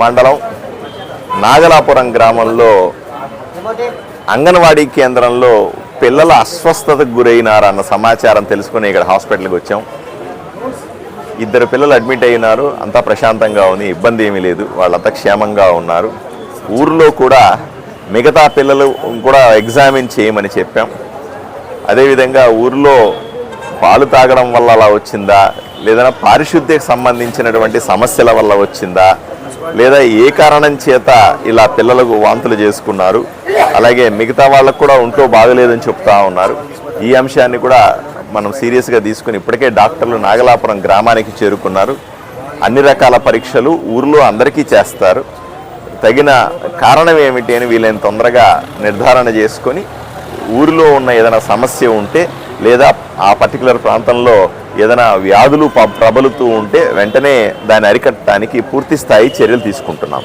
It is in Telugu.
మండలం నాగలాపురం గ్రామంలో అంగన్వాడీ కేంద్రంలో పిల్లల అస్వస్థతకు గురైనారన్న సమాచారం తెలుసుకుని ఇక్కడ హాస్పిటల్కి వచ్చాం. ఇద్దరు పిల్లలు అడ్మిట్ అయినారు. అంతా ప్రశాంతంగా ఉంది. ఇబ్బంది ఏమీ లేదు. వాళ్ళంతా క్షేమంగా ఉన్నారు. ఊర్లో కూడా మిగతా పిల్లలు కూడా ఎగ్జామిన్ చేయమని చెప్పాం. అదేవిధంగా ఊర్లో పాలు తాగడం వల్ల అలా వచ్చిందా? లేదా పారిశుద్ధ్యకు సంబంధించినటువంటి సమస్యల వల్ల వచ్చిందా? లేదా ఏ కారణం చేత ఇలా పిల్లలకు వాంతులు చేసుకున్నారు? అలాగే మిగతా వాళ్ళకు కూడా ఒంట్లో బాగలేదని చెప్తా ఉన్నారు. ఈ అంశాన్ని కూడా మనం సీరియస్గా తీసుకుని ఇప్పటికే డాక్టర్లు నాగలాపురం గ్రామానికి చేరుకున్నారు. అన్ని రకాల పరీక్షలు ఊర్లో అందరికీ చేస్తారు. తగిన కారణం ఏమిటి అని వీలైన తొందరగా నిర్ధారణ చేసుకొని ఊరిలో ఉన్న ఏదైనా సమస్య ఉంటే లేదా ఆ పర్టికులర్ ప్రాంతంలో ఏదైనా వ్యాధులు ప- ప్రబలుతూ ఉంటే వెంటనే దాన్ని అరికట్టడానికి పూర్తి స్థాయి చర్యలు తీసుకుంటున్నాం.